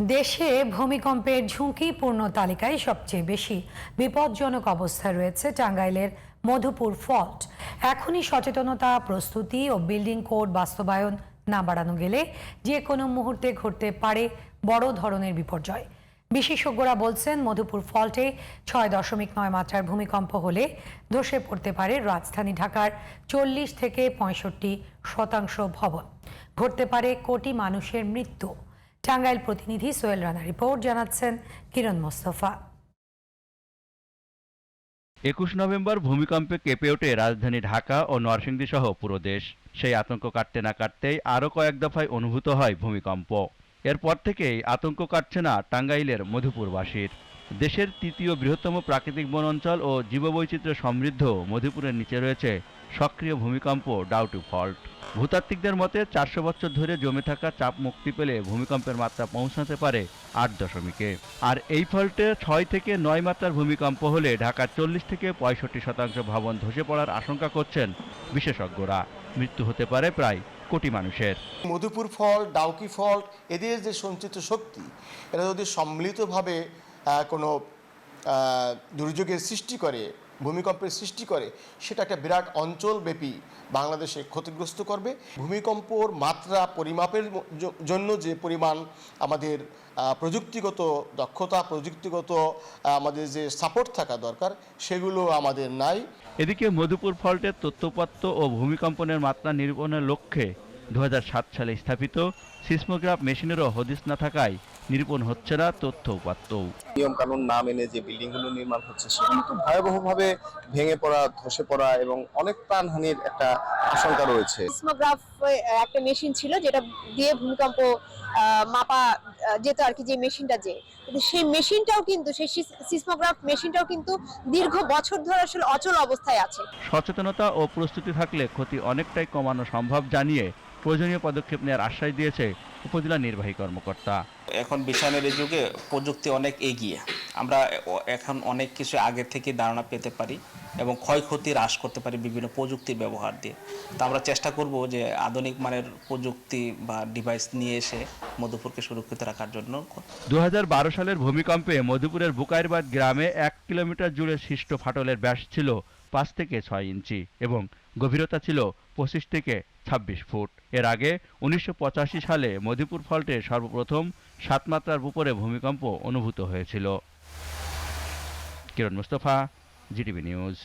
দেশে ভূমিকম্পের ঝুঁকিপূর্ণ তালিকায় সবচেয়ে বেশি বিপজ্জনক অবস্থায় রয়েছে টাঙ্গাইলের মধুপুর ফল্ট। এখনই সচেতনতা, প্রস্তুতি ও বিল্ডিং কোড বাস্তবায়ন না বাড়ানো গেলে যে কোনো মুহূর্তে ঘটতে পারে বড় ধরনের বিপর্যয়। বিশেষজ্ঞরা বলছেন, মধুপুর ফল্টে ছয় দশমিক নয় মাত্রার ভূমিকম্প হলে ধসে পড়তে পারে রাজধানী ঢাকার চল্লিশ থেকে পঁয়ষট্টি শতাংশ ভবন। ঘটতে পারে কোটি মানুষের মৃত্যু। টাঙ্গাইল প্রতিনিধি সোহেল রানা রিপোর্ট জানাচ্ছেন কিরণ মোস্তফা। একুশ নভেম্বর ভূমিকম্পে কেঁপে ওঠে রাজধানী ঢাকা ও নরসিংদী সহ পুরো দেশ। সেই আতঙ্ক কাটতে না কাটতেই আরও কয়েক দফায় অনুভূত হয় ভূমিকম্প। এরপর থেকেই আতঙ্ক কাটছে না টাঙ্গাইলের মধুপুরবাসীর। দেশের তৃতীয় বৃহত্তম প্রাকৃতিক বন অঞ্চল ও জীববৈচিত্র্য সমৃদ্ধ মধুপুরের নিচে রয়েছে সক্রিয় ভূমিকম্প ডাউটু ফল্ট। ভূতাত্ত্বিকদের মতে চারশো বছর ধরে জমে থাকা চাপ মুক্তি পেলে ভূমিকম্পের মাত্রা পৌঁছাতে পারে আট দশমিকে। আর এই ফল্টে ছয় থেকে নয় মাত্রার ভূমিকম্প হলে ঢাকার চল্লিশ থেকে পঁয়ষট্টি শতাংশ ভবন ধসে পড়ার আশঙ্কা করছেন বিশেষজ্ঞরা। মৃত্যু হতে পারে প্রায় কোটি মানুষের। মধুপুর ফল্ট, ডাউকি ফল্ট, এদের যে সঞ্চিত শক্তি এরা যদি সম্মিলিতভাবে কোনো দুর্যোগের সৃষ্টি করে, ভূমিকম্পের সৃষ্টি করে, সেটা একটা বিরাট অঞ্চলব্যাপী বাংলাদেশে ক্ষতিগ্রস্ত করবে। ভূমিকম্পর মাত্রা পরিমাপের জন্য যে পরিমাণ আমাদের প্রযুক্তিগত দক্ষতা, প্রযুক্তিগত আমাদের যে সাপোর্ট থাকা দরকার, সেগুলো আমাদের নাই। এদিকে মধুপুর ফল্টের তথ্যপত্র ও ভূমিকম্পনের মাত্রা নিরূপণের লক্ষ্যে দু সালে স্থাপিত সিসমোগ্রাফ মেশিনেরও হদিস না থাকায় নিরূপণ হচ্ছে না তথ্য উপাত্ত। নিয়ম কানুন না মেনে যে বিল্ডিংগুলো নির্মাণ হচ্ছে সেগুলো তো ভয়াবহভাবে ভেঙে পড়া ধসে পড়া এবং অনেক প্রাণহানির একটা আশঙ্কা রয়েছে। সিসমোগ্রাফ একটা মেশিন ছিল যেটা দিয়ে ভূমিকম্প মাপা আহ, যেত আর কি যে মেশিনটা যে। কিন্তু সেই মেশিনটাও কিন্তু সেই সিসমোগ্রাফ মেশিনটাও কিন্তু দীর্ঘ বছর ধরে আসলে অচল অবস্থায় আছে। সচেতনতা ও প্রস্তুতি থাকলে ক্ষতি অনেকটাই কমানো সম্ভব জানিয়ে প্রয়োজনীয় পদক্ষেপ নেওয়ার আশ্বাস দিয়েছে উপজেলা নির্বাহী কর্মকর্তা। এখন বিশানের যুগে প্রযুক্তি অনেক এগিয়ে। আমরা এখন অনেক কিছু আগের থেকে ধারণা পেতে পারি এবং ক্ষয়ক্ষতি হ্রাস করতে পারি বিভিন্ন প্রযুক্তির ব্যবহার দিয়ে। তো আমরা চেষ্টা করব যে আধুনিক মানের প্রযুক্তি বা ডিভাইস নিয়ে এসে মধুপুরকে সুরক্ষিত রাখার জন্য। দু হাজার বারো সালের ভূমিকম্পে মধুপুরের বুকাইরবাদ গ্রামে এক কিলোমিটার জুড়ে সৃষ্ট ফাটলের ব্যাস ছিল পাঁচ থেকে ছয় ইঞ্চি এবং গভীরতা ছিল পঁচিশ থেকে ছাব্বিশ ফুট। এর আগে উনিশশো পঁচাশি সালে মধুপুর ফল্টে সর্বপ্রথম সাত মাত্রার উপরে ভূমিকম্প অনুভূত হয়েছিল। কিরণ মুস্তফা জিটিভি নিউজ